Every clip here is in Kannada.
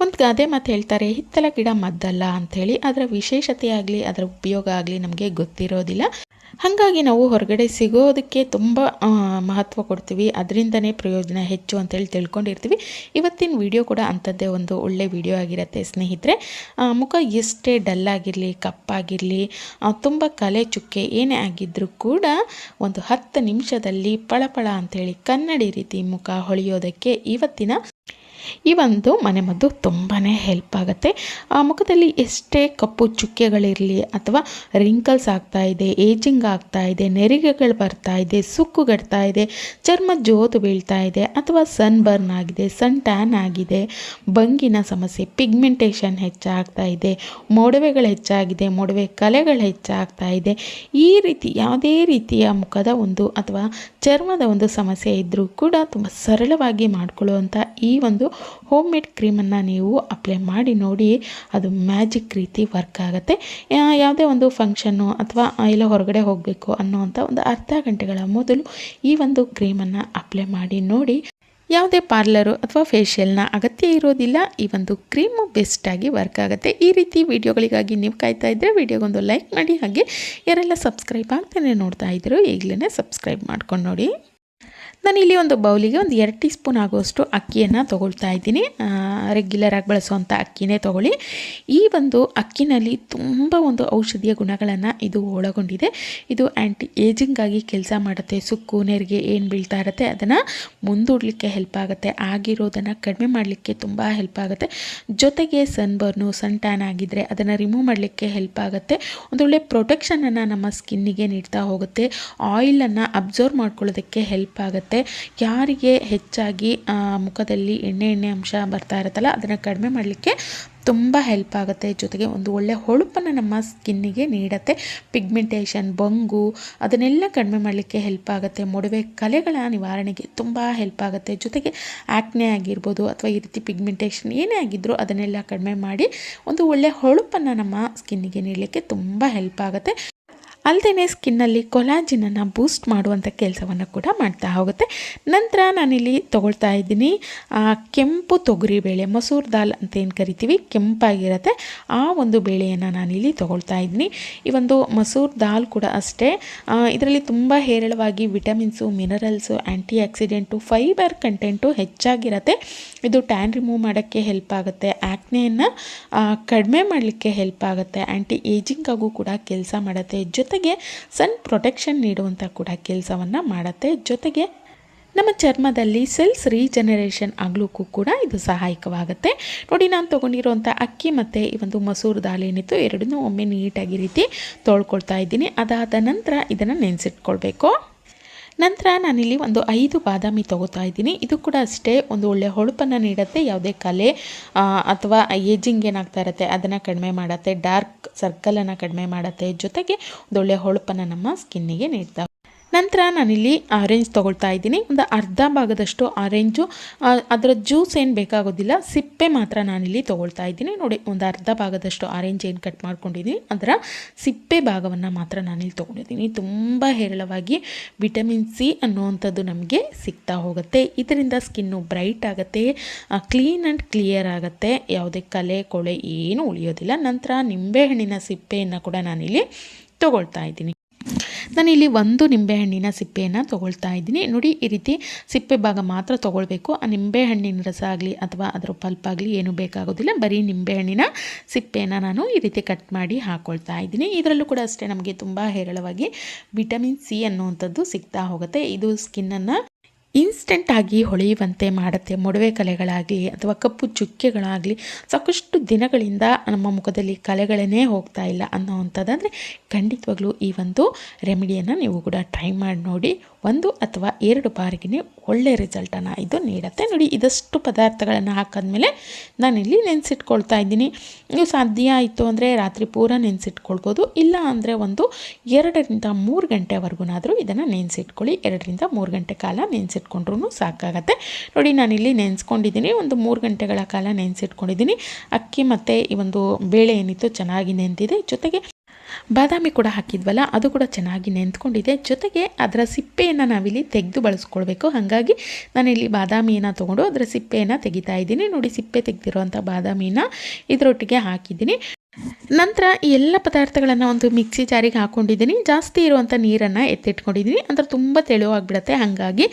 ಒಂದು ಗಾದೆ ಮಾತು ಹೇಳ್ತಾರೆ, ಹಿತ್ತಲ ಗಿಡ ಮದ್ದಲ್ಲ ಅಂಥೇಳಿ, ಅದರ ವಿಶೇಷತೆ ಆಗಲಿ, ಅದರ ಉಪಯೋಗ ಆಗಲಿ ನಮಗೆ ಗೊತ್ತಿರೋದಿಲ್ಲ. ಹಾಗಾಗಿ ನಾವು ಹೊರಗಡೆ ಸಿಗೋದಕ್ಕೆ ತುಂಬ ಮಹತ್ವ ಕೊಡ್ತೀವಿ, ಅದರಿಂದನೇ ಪ್ರಯೋಜನ ಹೆಚ್ಚು ಅಂತೇಳಿ ತಿಳ್ಕೊಂಡಿರ್ತೀವಿ. ಇವತ್ತಿನ ವಿಡಿಯೋ ಕೂಡ ಅಂಥದ್ದೇ ಒಂದು ಒಳ್ಳೆ ವಿಡಿಯೋ ಆಗಿರುತ್ತೆ ಸ್ನೇಹಿತರೆ. ಮುಖ ಎಷ್ಟೇ ಡಲ್ ಆಗಿರಲಿ, ಕಪ್ಪಾಗಿರಲಿ ತುಂಬ ಕಲೆ ಚುಕ್ಕೆ ಏನೇ ಆಗಿದ್ದರೂ ಕೂಡ ಒಂದು ಹತ್ತು ನಿಮಿಷದಲ್ಲಿ ಪಳಪಳ ಅಂಥೇಳಿ ಕನ್ನಡಿ ರೀತಿ ಮುಖ ಹೊಳೆಯೋದಕ್ಕೆ ಇವತ್ತಿನ ಈ ಒಂದು ಮನೆಮದ್ದು ತುಂಬಾ ಹೆಲ್ಪ್ ಆಗುತ್ತೆ. ಆ ಮುಖದಲ್ಲಿ ಎಷ್ಟೇ ಕಪ್ಪು ಚುಕ್ಕೆಗಳಿರಲಿ ಅಥವಾ ರಿಂಕಲ್ಸ್ ಆಗ್ತಾ ಇದೆ ಏಜಿಂಗ್ ಆಗ್ತಾ ಇದೆ, ನೆರಿಗೆಗಳು ಬರ್ತಾ ಇದೆ ಸುಕ್ಕುಗಡ್ತಾ ಇದೆ, ಚರ್ಮ ಜೋತು ಬೀಳ್ತಾ ಇದೆ ಅಥವಾ ಸನ್ ಬರ್ನ್ ಆಗಿದೆ ಸನ್ ಟ್ಯಾನ್ ಆಗಿದೆ ಬಂಗಿನ ಸಮಸ್ಯೆ ಪಿಗ್ಮೆಂಟೇಷನ್ ಹೆಚ್ಚಾಗ್ತಾ ಇದೆ, ಮೊಡವೆಗಳು ಹೆಚ್ಚಾಗಿದೆ, ಮೊಡವೆ ಕಲೆಗಳು ಹೆಚ್ಚಾಗ್ತಾ ಇದೆ. ಈ ರೀತಿ ಯಾವುದೇ ರೀತಿಯ ಮುಖದ ಒಂದು ಅಥವಾ ಚರ್ಮದ ಒಂದು ಸಮಸ್ಯೆ ಇದ್ದರೂ ಕೂಡ ತುಂಬ ಸರಳವಾಗಿ ಮಾಡಿಕೊಳ್ಳುವಂಥ ಈ ಒಂದು ಹೋಮ್ ಮೇಡ್ ಕ್ರೀಮನ್ನು ನೀವು ಅಪ್ಲೈ ಮಾಡಿ ನೋಡಿ ಅದು ಮ್ಯಾಜಿಕ್ ರೀತಿ ವರ್ಕ್ ಆಗುತ್ತೆ. ಯಾವುದೇ ಒಂದು ಫಂಕ್ಷನ್ನು ಅಥವಾ ಇಲ್ಲ ಹೊರಗಡೆ ಹೋಗಬೇಕು ಅನ್ನೋವಂಥ ಒಂದು ಅರ್ಧ ಗಂಟೆಗಳ ಮೊದಲು ಈ ಒಂದು ಕ್ರೀಮನ್ನು ಅಪ್ಲೈ ಮಾಡಿ ನೋಡಿ. ಯಾವುದೇ ಪಾರ್ಲರು ಅಥವಾ ಫೇಶಿಯಲ್ನ ಅಗತ್ಯ ಇರೋದಿಲ್ಲ, ಈ ಒಂದು ಕ್ರೀಮು ಬೆಸ್ಟಾಗಿ ವರ್ಕ್ ಆಗುತ್ತೆ. ಈ ರೀತಿ ವಿಡಿಯೋಗಳಿಗಾಗಿ ನೀವು ಕಾಯ್ತಾ ಇದ್ದರೆ ವಿಡಿಯೋಗೊಂದು ಲೈಕ್ ಮಾಡಿ, ಹಾಗೆ ಯಾರೆಲ್ಲ ಸಬ್ಸ್ಕ್ರೈಬ್ ಆಗ್ತಾನೆ ನೋಡ್ತಾ ಇದ್ದರು ಈಗಲೇ ಸಬ್ಸ್ಕ್ರೈಬ್ ಮಾಡ್ಕೊಂಡು ನೋಡಿ. ನಾನು ಇಲ್ಲಿ ಒಂದು ಬೌಲಿಗೆ ಒಂದು ಎರಡು ಟೀ ಸ್ಪೂನ್ ಆಗುವಷ್ಟು ಅಕ್ಕಿಯನ್ನು ತೊಗೊಳ್ತಾ ಇದ್ದೀನಿ. ರೆಗ್ಯುಲರಾಗಿ ಬಳಸುವಂಥ ಅಕ್ಕಿನೇ ತೊಗೊಳ್ಳಿ. ಈ ಒಂದು ಅಕ್ಕಿನಲ್ಲಿ ತುಂಬ ಒಂದು ಔಷಧೀಯ ಗುಣಗಳನ್ನು ಇದು ಒಳಗೊಂಡಿದೆ. ಇದು ಆ್ಯಂಟಿ ಏಜಿಂಗಾಗಿ ಕೆಲಸ ಮಾಡುತ್ತೆ. ಸುಕ್ಕು, ನೆರಿಗೆ ಏನು ಬೀಳ್ತಾ ಇರುತ್ತೆ ಅದನ್ನು ಮುಂದೂಡಲಿಕ್ಕೆ ಹೆಲ್ಪ್ ಆಗುತ್ತೆ. ಆಗಿರೋದನ್ನು ಕಡಿಮೆ ಮಾಡಲಿಕ್ಕೆ ತುಂಬ ಹೆಲ್ಪ್ ಆಗುತ್ತೆ. ಜೊತೆಗೆ ಸನ್ ಬರ್ನು ಸನ್ ಟ್ಯಾನ್ ಆಗಿದ್ದರೆ ಅದನ್ನು ರಿಮೂವ್ ಮಾಡಲಿಕ್ಕೆ ಹೆಲ್ಪ್ ಆಗುತ್ತೆ. ಒಂದೊಳ್ಳೆ ಪ್ರೊಟೆಕ್ಷನನ್ನು ನಮ್ಮ ಸ್ಕಿನ್ನಿಗೆ ನೀಡ್ತಾ ಹೋಗುತ್ತೆ. ಆಯಿಲನ್ನು ಅಬ್ಸರ್ವ್ ಮಾಡ್ಕೊಳ್ಳೋದಕ್ಕೆ ಹೆಲ್ಪ್ ಆಗುತ್ತೆ. ಯಾರಿಗೆ ಹೆಚ್ಚಾಗಿ ಮುಖದಲ್ಲಿ ಎಣ್ಣೆ ಎಣ್ಣೆ ಅಂಶ ಬರ್ತಾ ಇರುತ್ತಲ್ಲ, ಅದನ್ನು ಕಡಿಮೆ ಮಾಡಲಿಕ್ಕೆ ತುಂಬ ಹೆಲ್ಪ್ ಆಗುತ್ತೆ. ಜೊತೆಗೆ ಒಂದು ಒಳ್ಳೆ ಹೊಳಪನ್ನು ನಮ್ಮ ಸ್ಕಿನ್ನಿಗೆ ನೀಡುತ್ತೆ. ಪಿಗ್ಮೆಂಟೇಷನ್ ಬಂಗು, ಅದನ್ನೆಲ್ಲ ಕಡಿಮೆ ಮಾಡಲಿಕ್ಕೆ ಹೆಲ್ಪ್ ಆಗುತ್ತೆ. ಮೊಡವೆ ಕಲೆಗಳ ನಿವಾರಣೆಗೆ ತುಂಬ ಹೆಲ್ಪ್ ಆಗುತ್ತೆ. ಜೊತೆಗೆ ಆ್ಯಕ್ನೆ ಆಗಿರ್ಬೋದು ಅಥವಾ ಈ ರೀತಿ ಪಿಗ್ಮೆಂಟೇಷನ್ ಏನೇ ಆಗಿದ್ದರೂ ಅದನ್ನೆಲ್ಲ ಕಡಿಮೆ ಮಾಡಿ ಒಂದು ಒಳ್ಳೆ ಹೊಳಪನ್ನು ನಮ್ಮ ಸ್ಕಿನ್ನಿಗೆ ನೀಡಲಿಕ್ಕೆ ತುಂಬ ಹೆಲ್ಪ್ ಆಗುತ್ತೆ. ಅಲ್ಲದೆ ಸ್ಕಿನ್ನಲ್ಲಿ ಕೊಲಾಜಿನನ್ನು ಬೂಸ್ಟ್ ಮಾಡುವಂಥ ಕೆಲಸವನ್ನು ಕೂಡ ಮಾಡ್ತಾ ಹೋಗುತ್ತೆ. ನಂತರ ನಾನಿಲ್ಲಿ ತೊಗೊಳ್ತಾ ಇದ್ದೀನಿ ಕೆಂಪು ತೊಗರಿ ಬೇಳೆ, ಮಸೂರ್ ದಾಲ್ ಅಂತ ಏನು ಕರಿತೀವಿ, ಕೆಂಪಾಗಿರುತ್ತೆ. ಆ ಒಂದು ಬೇಳೆಯನ್ನು ನಾನಿಲ್ಲಿ ತೊಗೊಳ್ತಾ ಇದ್ದೀನಿ. ಈ ಒಂದು ಮಸೂರ್ ದಾಲ್ ಕೂಡ ಅಷ್ಟೇ. ಇದರಲ್ಲಿ ತುಂಬ ಹೇರಳವಾಗಿ vitamins, minerals antioxidant fibre content ಹೆಚ್ಚಾಗಿರುತ್ತೆ. ಇದು ಟ್ಯಾನ್ ರಿಮೂವ್ ಮಾಡೋಕ್ಕೆ ಹೆಲ್ಪ್ ಆಗುತ್ತೆ. ಆ್ಯಕ್ನೆಯನ್ನು ಕಡಿಮೆ ಮಾಡಲಿಕ್ಕೆ ಹೆಲ್ಪ್ ಆಗುತ್ತೆ. ಆ್ಯಂಟಿ ಏಜಿಂಗಾಗೂ ಕೂಡ ಕೆಲಸ ಮಾಡುತ್ತೆ. ಜೊತೆ ಜೊತೆಗೆ ಸನ್ ಪ್ರೊಟೆಕ್ಷನ್ ನೀಡುವಂಥ ಕೂಡ ಕೆಲಸವನ್ನು ಮಾಡುತ್ತೆ. ಜೊತೆಗೆ ನಮ್ಮ ಚರ್ಮದಲ್ಲಿ ಸೆಲ್ಸ್ ರೀಜನರೇಷನ್ ಆಗ್ಲಿಕ್ಕೂ ಕೂಡ ಇದು ಸಹಾಯಕವಾಗುತ್ತೆ. ನೋಡಿ, ನಾನು ತೊಗೊಂಡಿರುವಂಥ ಅಕ್ಕಿ ಮತ್ತು ಈ ಒಂದು ಮಸೂರು ದಾಲ್ ಏನಿತ್ತು, ಎರಡನ್ನೂ ಒಮ್ಮೆ ನೀಟಾಗಿ ರೀತಿ ತೊಳ್ಕೊಳ್ತಾ ಇದ್ದೀನಿ. ಅದಾದ ನಂತರ ಇದನ್ನು ನೆನೆಸಿಟ್ಕೊಳ್ಬೇಕು. ನಂತರ ನಾನಿಲ್ಲಿ ಒಂದು ಐದು ಬಾದಾಮಿ ತೊಗೋತಾ ಇದ್ದೀನಿ. ಇದು ಕೂಡ ಅಷ್ಟೇ ಒಂದು ಒಳ್ಳೆ ಹೊಳಪನ್ನು ನೀಡುತ್ತೆ, ಯಾವುದೇ ಕಲೆ ಅಥವಾ ಏಜಿಂಗ್ ಏನಾಗ್ತಾ ಇರುತ್ತೆ, ಅದನ್ನು ಕಡಿಮೆ ಮಾಡುತ್ತೆ ಡಾರ್ಕ್ ಸರ್ಕಲನ್ನು ಕಡಿಮೆ ಮಾಡುತ್ತೆ, ಜೊತೆಗೆ ಒಂದು ಒಳ್ಳೆ ಹೊಳಪನ್ನು ನಮ್ಮ ಸ್ಕಿನ್ನಿಗೆ ನೀಡ್ತಾ ನಂತರ ನಾನಿಲ್ಲಿ ಆರೆಂಜ್ ತೊಗೊಳ್ತಾ ಇದ್ದೀನಿ. ಒಂದು ಅರ್ಧ ಭಾಗದಷ್ಟು ಆರೆಂಜು ಅದರ ಜ್ಯೂಸ್ ಏನು ಬೇಕಾಗೋದಿಲ್ಲ, ಸಿಪ್ಪೆ ಮಾತ್ರ ನಾನಿಲ್ಲಿ ತೊಗೊಳ್ತಾ ಇದ್ದೀನಿ. ನೋಡಿ, ಒಂದು ಅರ್ಧ ಭಾಗದಷ್ಟು ಆರೆಂಜ್ ಏನು ಕಟ್ ಮಾಡ್ಕೊಂಡಿದ್ದೀನಿ, ಅದರ ಸಿಪ್ಪೆ ಭಾಗವನ್ನು ಮಾತ್ರ ನಾನಿಲ್ಲಿ ತೊಗೊಂಡಿದ್ದೀನಿ. ತುಂಬ ಹೇರಳವಾಗಿ ವಿಟಮಿನ್ ಸಿ ಅನ್ನುವಂಥದ್ದು ನಮಗೆ ಸಿಗ್ತಾ ಹೋಗುತ್ತೆ. ಇದರಿಂದ ಸ್ಕಿನ್ನು ಬ್ರೈಟ್ ಆಗುತ್ತೆ ಕ್ಲೀನ್ ಆ್ಯಂಡ್ ಕ್ಲಿಯರ್ ಆಗುತ್ತೆ. ಯಾವುದೇ ಕಲೆ, ಕೊಳೆ ಏನೂ ಉಳಿಯೋದಿಲ್ಲ. ನಂತರ ನಿಂಬೆಹಣ್ಣಿನ ಸಿಪ್ಪೆಯನ್ನು ಕೂಡ ನಾನಿಲ್ಲಿ ತೊಗೊಳ್ತಾ ಇದ್ದೀನಿ. ನಾನಿಲ್ಲಿ ಒಂದು ನಿಂಬೆಹಣ್ಣಿನ ಸಿಪ್ಪೆಯನ್ನು ತೊಗೊಳ್ತಾ ಇದ್ದೀನಿ. ನೋಡಿ, ಈ ರೀತಿ ಸಿಪ್ಪೆ ಭಾಗ ಮಾತ್ರ ತೊಗೊಳ್ಬೇಕು. ಆ ನಿಂಬೆಹಣ್ಣಿನ ರಸ ಆಗಲಿ ಅಥವಾ ಅದರ ಪಲ್ಪ್ ಆಗಲಿ ಏನೂ ಬೇಕಾಗೋದಿಲ್ಲ. ಬರೀ ನಿಂಬೆಹಣ್ಣಿನ ಸಿಪ್ಪೆಯನ್ನು ನಾನು ಈ ರೀತಿ ಕಟ್ ಮಾಡಿ ಹಾಕೊಳ್ತಾ ಇದ್ದೀನಿ. ಇದರಲ್ಲೂ ಕೂಡ ಅಷ್ಟೇ ನಮಗೆ ತುಂಬ ಹೇರಳವಾಗಿ ವಿಟಮಿನ್ ಸಿ ಅನ್ನುವಂಥದ್ದು ಸಿಗ್ತಾ ಹೋಗುತ್ತೆ. ಇದು ಸ್ಕಿನ್ನನ್ನು ಇನ್ಸ್ಟೆಂಟಾಗಿ ಹೊಳೆಯುವಂತೆ ಮಾಡುತ್ತೆ. ಮೊಡವೆ ಕಲೆಗಳಾಗಲಿ ಅಥವಾ ಕಪ್ಪು ಚುಕ್ಕೆಗಳಾಗಲಿ ಸಾಕಷ್ಟು ದಿನಗಳಿಂದ ನಮ್ಮ ಮುಖದಲ್ಲಿ ಕಲೆಗಳೇನೇ ಹೋಗ್ತಾ ಇಲ್ಲ ಅನ್ನೋವಂಥದ್ದಾದರೆ ಖಂಡಿತವಾಗ್ಲೂ ಈ ಒಂದು ರೆಮಿಡಿಯನ್ನು ನೀವು ಕೂಡ ಟ್ರೈ ಮಾಡಿ ನೋಡಿ. ಒಂದು ಅಥವಾ ಎರಡು ಬಾರಿಗೆ ಒಳ್ಳೆ ರಿಸಲ್ಟನ್ನು ಇದು ನೀಡುತ್ತೆ. ನೋಡಿ, ಇದಷ್ಟು ಪದಾರ್ಥಗಳನ್ನು ಹಾಕಿದ್ಮೇಲೆ ನಾನಿಲ್ಲಿ ನೆನೆಸಿಟ್ಕೊಳ್ತಾ ಇದ್ದೀನಿ. ನೀವು ಸಾಧ್ಯ ಆಯಿತು ಅಂದರೆ ರಾತ್ರಿ ಪೂರ ನೆನೆಸಿಟ್ಕೊಳ್ಬೋದು. ಇಲ್ಲ ಅಂದರೆ ಒಂದು ಎರಡರಿಂದ ಮೂರು ಗಂಟೆವರೆಗೂನಾದರೂ ಇದನ್ನು ನೆನೆಸಿಟ್ಕೊಳ್ಳಿ. ಎರಡರಿಂದ ಮೂರು ಗಂಟೆ ಕಾಲ ನೆನೆಸಿಟ್ಕೊಂಡ್ರೂ ಸಾಕಾಗತ್ತೆ. ನೋಡಿ, ನಾನಿಲ್ಲಿ ನೆನೆಸ್ಕೊಂಡಿದ್ದೀನಿ, ಒಂದು ಮೂರು ಗಂಟೆಗಳ ಕಾಲ ನೆನೆಸಿಟ್ಕೊಂಡಿದ್ದೀನಿ. ಅಕ್ಕಿ ಮತ್ತು ಈ ಒಂದು ಬೇಳೆ ಏನಿತ್ತು ಚೆನ್ನಾಗಿ ನೆಂದಿದೆ. ಜೊತೆಗೆ ಬಾದಾಮಿ ಕೂಡ ಹಾಕಿದ್ವಲ್ಲ, ಅದು ಕೂಡ ಚೆನ್ನಾಗಿ ನೆಂತ್ಕೊಂಡಿದೆ ಜೊತೆಗೆ ಅದರ ಸಿಪ್ಪೆಯನ್ನು ನಾವಿಲ್ಲಿ ತೆಗೆದು ಬಳಸ್ಕೊಳ್ಬೇಕು. ಹಾಗಾಗಿ ನಾನಿಲ್ಲಿ ಬಾದಾಮಿಯನ್ನು ತೊಗೊಂಡು ಅದರ ಸಿಪ್ಪೆಯನ್ನು ತೆಗಿತಾ ಇದ್ದೀನಿ. ನೋಡಿ, ಸಿಪ್ಪೆ ತೆಗೆದಿರುವಂಥ ಬಾದಾಮಿನ ಇದರೊಟ್ಟಿಗೆ ಹಾಕಿದ್ದೀನಿ. ನಂತರ ಈ ಎಲ್ಲ ಪದಾರ್ಥಗಳನ್ನು ಒಂದು ಮಿಕ್ಸಿ ಜಾರಿಗೆ ಹಾಕ್ಕೊಂಡಿದ್ದೀನಿ ಜಾಸ್ತಿ ಇರುವಂಥ ನೀರನ್ನು ಎತ್ತಿಟ್ಕೊಂಡಿದ್ದೀನಿ. ಅಂದರೆ ತುಂಬ ತೆಳುವಾಗಿಬಿಡುತ್ತೆ. ಹಾಗಾಗಿ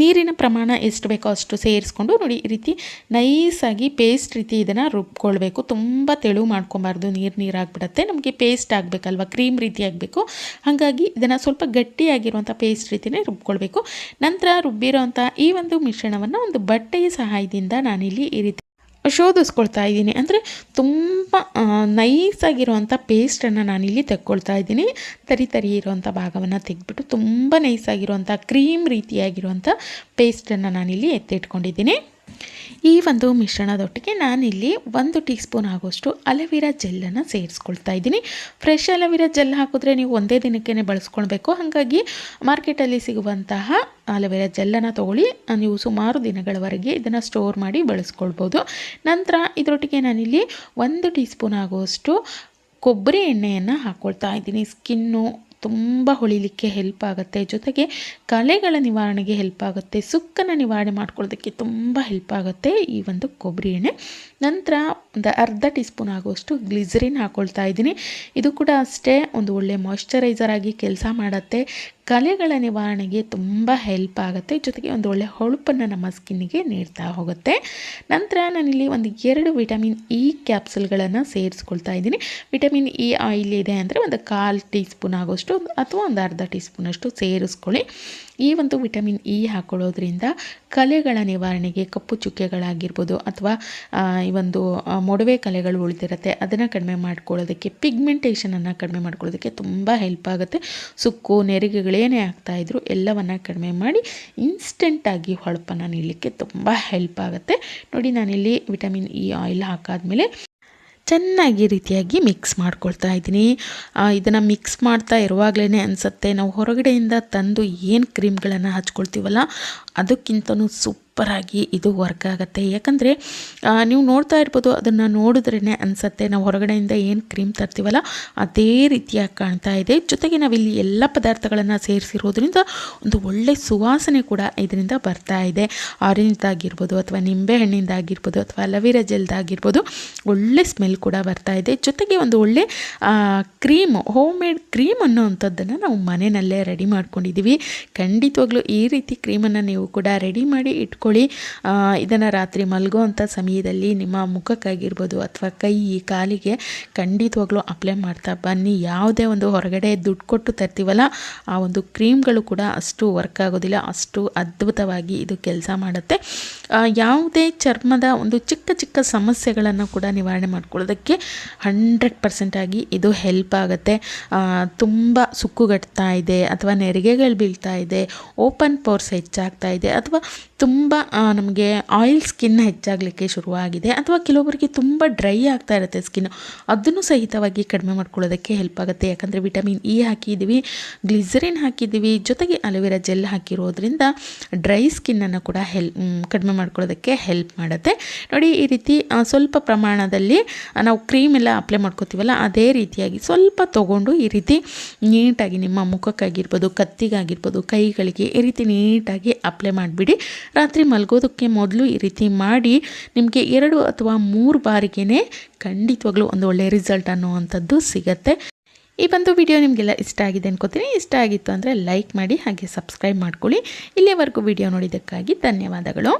ನೀರಿನ ಪ್ರಮಾಣ ಎಷ್ಟು ಬೇಕೋ ಅಷ್ಟು ಸೇರಿಸ್ಕೊಂಡು ನೋಡಿ ಈ ರೀತಿ ನೈಸಾಗಿ ಪೇಸ್ಟ್ ರೀತಿ ಇದನ್ನು ರುಬ್ಕೊಳ್ಬೇಕು. ತುಂಬ ತೆಳು ಮಾಡ್ಕೊಬಾರ್ದು. ನೀರು ನೀರಾಗ್ಬಿಡುತ್ತೆ. ನಮಗೆ ಪೇಸ್ಟ್ ಆಗಬೇಕಲ್ವ? ಕ್ರೀಮ್ ರೀತಿ ಆಗಬೇಕು. ಹಾಗಾಗಿ ಇದನ್ನು ಸ್ವಲ್ಪ ಗಟ್ಟಿಯಾಗಿರುವಂಥ ಪೇಸ್ಟ್ ರೀತಿಯೇ ರುಬ್ಕೊಳ್ಬೇಕು. ನಂತರ ರುಬ್ಬಿರೋವಂಥ ಈ ಒಂದು ಮಿಶ್ರಣವನ್ನು ಒಂದು ಬಟ್ಟೆಯ ಸಹಾಯದಿಂದ ನಾನಿಲ್ಲಿ ಈ ರೀತಿ ಶೋಧಿಸ್ಕೊಳ್ತಾ ಇದ್ದೀನಿ. ಅಂದರೆ ತುಂಬ ನೈಸಾಗಿರುವಂಥ ಪೇಸ್ಟನ್ನು ನಾನಿಲ್ಲಿ ತೆಕ್ಕೊಳ್ತಾ ಇದ್ದೀನಿ. ತರಿ ತರಿ ಇರುವಂಥ ಭಾಗವನ್ನು ತೆಗೆದ್ಬಿಟ್ಟು ತುಂಬ ನೈಸಾಗಿರುವಂಥ ಕ್ರೀಮ್ ರೀತಿಯಾಗಿರುವಂಥ ಪೇಸ್ಟನ್ನು ನಾನಿಲ್ಲಿ ಎತ್ತಿಟ್ಕೊಂಡಿದ್ದೀನಿ ಈ ಒಂದು ಮಿಶ್ರಣದೊಟ್ಟಿಗೆ ನಾನಿಲ್ಲಿ ಒಂದು ಟೀ ಸ್ಪೂನ್ ಆಗೋಷ್ಟು ಅಲೋವಿರಾ ಜೆಲ್ಲನ್ನು ಸೇರಿಸ್ಕೊಳ್ತಾ ಇದ್ದೀನಿ. ಫ್ರೆಶ್ ಅಲೋವಿರಾ ಜೆಲ್ ಹಾಕಿದ್ರೆ ನೀವು ಒಂದೇ ದಿನಕ್ಕೇ ಬಳಸ್ಕೊಳ್ಬೇಕು. ಹಾಗಾಗಿ ಮಾರ್ಕೆಟಲ್ಲಿ ಸಿಗುವಂತಹ ಅಲವೇರಾ ಜೆಲ್ಲನ್ನು ತೊಗೊಳ್ಳಿ. ನೀವು ಸುಮಾರು ದಿನಗಳವರೆಗೆ ಇದನ್ನು ಸ್ಟೋರ್ ಮಾಡಿ ಬಳಸ್ಕೊಳ್ಬೋದು. ನಂತರ ಇದರೊಟ್ಟಿಗೆ ನಾನಿಲ್ಲಿ ಒಂದು ಟೀ ಸ್ಪೂನ್ ಆಗುವಷ್ಟು ಕೊಬ್ಬರಿ ಎಣ್ಣೆಯನ್ನು ಹಾಕ್ಕೊಳ್ತಾ ಇದ್ದೀನಿ. ಸ್ಕಿನ್ನು ತುಂಬ ಹೊಳಿಲಿಕ್ಕೆ ಹೆಲ್ಪ್ ಆಗುತ್ತೆ. ಜೊತೆಗೆ ಕಲೆಗಳ ನಿವಾರಣೆಗೆ ಹೆಲ್ಪ್ ಆಗುತ್ತೆ. ಸುಕ್ಕನ್ನು ನಿವಾರಣೆ ಮಾಡ್ಕೊಳ್ಳೋದಕ್ಕೆ ತುಂಬ ಹೆಲ್ಪ್ ಆಗುತ್ತೆ ಈ ಒಂದು ಕೊಬ್ಬರಿ ಎಣ್ಣೆ. ನಂತರ ಒಂದು ಅರ್ಧ ಟೀ ಸ್ಪೂನ್ ಆಗುವಷ್ಟು ಗ್ಲಿಸರಿನ್ ಹಾಕ್ಕೊಳ್ತಾ ಇದ್ದೀನಿ. ಇದು ಕೂಡ ಅಷ್ಟೇ ಒಂದು ಒಳ್ಳೆ ಮಾಯ್ಶ್ಚರೈಸರ್ ಆಗಿ ಕೆಲಸ ಮಾಡುತ್ತೆ. ಕಲೆಗಳ ನಿವಾರಣೆಗೆ ತುಂಬ ಹೆಲ್ಪ್ ಆಗುತ್ತೆ. ಜೊತೆಗೆ ಒಂದು ಒಳ್ಳೆ ಹೊಳಪನ್ನು ನಮ್ಮ ಸ್ಕಿನ್ನಿಗೆ ನೀಡ್ತಾ ಹೋಗುತ್ತೆ. ನಂತರ ನಾನಿಲ್ಲಿ ಒಂದು ಎರಡು ವಿಟಮಿನ್ ಇ ಕ್ಯಾಪ್ಸುಲ್ಗಳನ್ನು ಸೇರಿಸ್ಕೊಳ್ತಾ ಇದ್ದೀನಿ. ವಿಟಮಿನ್ ಇ ಆಯಿಲ್ ಇದೆ ಅಂದರೆ ಒಂದು ಕಾಲು ಟೀ ಸ್ಪೂನ್ ಆಗೋಷ್ಟು ಅಥವಾ ಒಂದು ಅರ್ಧ ಟೀ ಸ್ಪೂನಷ್ಟು ಸೇರಿಸ್ಕೊಳ್ಳಿ. ಈ ಒಂದು ವಿಟಮಿನ್ ಇ ಹಾಕೊಳ್ಳೋದ್ರಿಂದ ಕಲೆಗಳ ನಿವಾರಣೆಗೆ ಕಪ್ಪು ಚುಕ್ಕೆಗಳಾಗಿರ್ಬೋದು ಅಥವಾ ಈ ಒಂದು ಮೊಡವೆ ಕಲೆಗಳು ಉಳಿದಿರುತ್ತೆ. ಅದನ್ನು ಕಡಿಮೆ ಮಾಡ್ಕೊಳ್ಳೋದಕ್ಕೆ ಪಿಗ್ಮೆಂಟೇಷನನ್ನು ಕಡಿಮೆ ಮಾಡ್ಕೊಳ್ಳೋದಕ್ಕೆ ತುಂಬ ಹೆಲ್ಪ್ ಆಗುತ್ತೆ. ಸುಕ್ಕು ನೆರಿಗೆಗಳೇನೇ ಆಗ್ತಾಯಿದ್ರು ಎಲ್ಲವನ್ನು ಕಡಿಮೆ ಮಾಡಿ ಇನ್ಸ್ಟೆಂಟಾಗಿ ಹೊಳಪನ್ನು ನೀಡಲಿಕ್ಕೆ ತುಂಬ ಹೆಲ್ಪ್ ಆಗುತ್ತೆ. ನೋಡಿ ನಾನಿಲ್ಲಿ ವಿಟಮಿನ್ ಇ ಆಯಿಲ್ ಹಾಕಾದ್ಮೇಲೆ ಚೆನ್ನಾಗಿ ರೀತಿಯಾಗಿ ಮಿಕ್ಸ್ ಮಾಡ್ಕೊಳ್ತಾ ಇದ್ದೀನಿ. ಇದನ್ನು ಮಿಕ್ಸ್ ಮಾಡ್ತಾ ಇರುವಾಗಲೇ ಅನಿಸುತ್ತೆ. ನಾವು ಹೊರಗಡೆಯಿಂದ ತಂದು ಏನು ಕ್ರೀಮ್ಗಳನ್ನು ಹಚ್ಕೊಳ್ತೀವಲ್ಲ, ಅದಕ್ಕಿಂತನೂ ಸೂಪ್ ಸೂಪರಾಗಿ ಇದು ವರ್ಕ್ ಆಗುತ್ತೆ. ಯಾಕಂದರೆ ನೀವು ನೋಡ್ತಾ ಇರ್ಬೋದು, ಅದನ್ನು ನೋಡಿದ್ರೇ ಅನಿಸತ್ತೆ. ನಾವು ಹೊರಗಡೆಯಿಂದ ಏನು ಕ್ರೀಮ್ ತರ್ತೀವಲ್ಲ, ಅದೇ ರೀತಿಯಾಗಿ ಕಾಣ್ತಾ ಇದೆ. ಜೊತೆಗೆ ನಾವಿಲ್ಲಿ ಎಲ್ಲ ಪದಾರ್ಥಗಳನ್ನು ಸೇರಿಸಿರೋದ್ರಿಂದ ಒಂದು ಒಳ್ಳೆ ಸುವಾಸನೆ ಕೂಡ ಇದರಿಂದ ಬರ್ತಾ ಇದೆ. ಆರೆಂಜ್ದಾಗಿರ್ಬೋದು ಅಥವಾ ನಿಂಬೆ ಹಣ್ಣಿಂದಾಗಿರ್ಬೋದು ಅಥವಾ ಅಲವೀರ ಜೆಲ್ದಾಗಿರ್ಬೋದು ಒಳ್ಳೆ ಸ್ಮೆಲ್ ಕೂಡ ಬರ್ತಾ ಇದೆ. ಜೊತೆಗೆ ಒಂದು ಒಳ್ಳೆ ಕ್ರೀಮ್ ಹೋಮ್ ಮೇಡ್ ಕ್ರೀಮ್ ಅನ್ನೋವಂಥದ್ದನ್ನು ನಾವು ಮನೆಯಲ್ಲೇ ರೆಡಿ ಮಾಡ್ಕೊಂಡಿದ್ದೀವಿ ಖಂಡಿತವಾಗ್ಲೂ ಈ ರೀತಿ ಕ್ರೀಮನ್ನು ನೀವು ಕೂಡ ರೆಡಿ ಮಾಡಿ ಇಟ್ಕೊಂಡು ಮಾಡ್ಕೊಳ್ಳಿ. ಇದನ್ನು ರಾತ್ರಿ ಮಲಗುವಂಥ ಸಮಯದಲ್ಲಿ ನಿಮ್ಮ ಮುಖಕ್ಕಾಗಿರ್ಬೋದು ಅಥವಾ ಕೈ ಕಾಲಿಗೆ ಖಂಡಿತವಾಗ್ಲೂ ಅಪ್ಲೈ ಮಾಡ್ತಾ ಬನ್ನಿ. ಯಾವುದೇ ಒಂದು ಹೊರಗಡೆ ದುಡ್ಡು ಕೊಟ್ಟು ತರ್ತೀವಲ್ಲ, ಆ ಒಂದು ಕ್ರೀಮ್ಗಳು ಕೂಡ ಅಷ್ಟು ವರ್ಕ್ ಆಗೋದಿಲ್ಲ, ಅಷ್ಟು ಅದ್ಭುತವಾಗಿ ಇದು ಕೆಲಸ ಮಾಡುತ್ತೆ. ಯಾವುದೇ ಚರ್ಮದ ಒಂದು ಚಿಕ್ಕ ಚಿಕ್ಕ ಸಮಸ್ಯೆಗಳನ್ನು ಕೂಡ ನಿವಾರಣೆ ಮಾಡ್ಕೊಳ್ಳೋದಕ್ಕೆ ಹಂಡ್ರೆಡ್ ಪರ್ಸೆಂಟಾಗಿ ಇದು ಹೆಲ್ಪ್ ಆಗುತ್ತೆ. ತುಂಬ ಸುಕ್ಕುಗಟ್ತಾ ಇದೆ ಅಥವಾ ನೆರಿಗೆಗಳು ಬೀಳ್ತಾ ಇದೆ ಓಪನ್ ಪೋರ್ಸ್ ಹೆಚ್ಚಾಗ್ತಾ ಇದೆ ಅಥವಾ ತುಂಬ ನಮಗೆ ಆಯಿಲ್ ಸ್ಕಿನ್ ಹೆಚ್ಚಾಗಲಿಕ್ಕೆ ಶುರುವಾಗಿದೆ. ಅಥವಾ ಕೆಲವೊಬ್ಬರಿಗೆ ತುಂಬ ಡ್ರೈ ಆಗ್ತಾ ಇರುತ್ತೆ ಸ್ಕಿನ್ ಅದನ್ನು ಸಹಿತವಾಗಿ ಕಡಿಮೆ ಮಾಡ್ಕೊಳ್ಳೋದಕ್ಕೆ ಹೆಲ್ಪ್ ಆಗುತ್ತೆ. ಯಾಕಂದರೆ ವಿಟಮಿನ್ ಇ ಹಾಕಿದ್ದೀವಿ ಗ್ಲಿಸರಿನ್ ಹಾಕಿದ್ದೀವಿ ಜೊತೆಗೆ ಅಲೋವೆರಾ ಜೆಲ್ ಹಾಕಿರೋದ್ರಿಂದ ಡ್ರೈ ಸ್ಕಿನ್ನನ್ನು ಕೂಡ ಹೆಲ್ ಕಡಿಮೆ ಮಾಡ್ಕೊಳ್ಳೋದಕ್ಕೆ ಹೆಲ್ಪ್ ಮಾಡುತ್ತೆ. ನೋಡಿ, ಈ ರೀತಿ ಸ್ವಲ್ಪ ಪ್ರಮಾಣದಲ್ಲಿ ನಾವು ಕ್ರೀಮ್ ಎಲ್ಲ ಅಪ್ಲೈ ಮಾಡ್ಕೋತೀವಲ್ಲ, ಅದೇ ರೀತಿಯಾಗಿ ಸ್ವಲ್ಪ ತೊಗೊಂಡು ಈ ರೀತಿ ನೀಟಾಗಿ ನಿಮ್ಮ ಮುಖಕ್ಕಾಗಿರ್ಬೋದು, ಕತ್ತಿಗಾಗಿರ್ಬೋದು, ಕೈಗಳಿಗೆ ಈ ರೀತಿ ನೀಟಾಗಿ ಅಪ್ಲೈ ಮಾಡಿಬಿಡಿ. ರಾತ್ರಿ ಮಲಗೋದಕ್ಕೆ ಮೊದಲು ಈ ರೀತಿ ಮಾಡಿ ನಿಮಗೆ ಎರಡು ಅಥವಾ ಮೂರು ಬಾರಿಗೆ ಖಂಡಿತವಾಗ್ಲೂ ಒಂದು ಒಳ್ಳೆಯ ರಿಸಲ್ಟ್ ಅನ್ನುವಂಥದ್ದು ಸಿಗತ್ತೆ. ಈ ಬಂದು ವಿಡಿಯೋ ನಿಮಗೆಲ್ಲ ಇಷ್ಟ ಆಗಿದೆ ಅನ್ಕೋತೀನಿ. ಇಷ್ಟ ಆಗಿತ್ತು ಅಂದರೆ ಲೈಕ್ ಮಾಡಿ ಹಾಗೆ ಸಬ್ಸ್ಕ್ರೈಬ್ ಮಾಡ್ಕೊಳ್ಳಿ. ಇಲ್ಲಿಯವರೆಗೂ ವಿಡಿಯೋ ನೋಡಿದ್ದಕ್ಕಾಗಿ ಧನ್ಯವಾದಗಳು.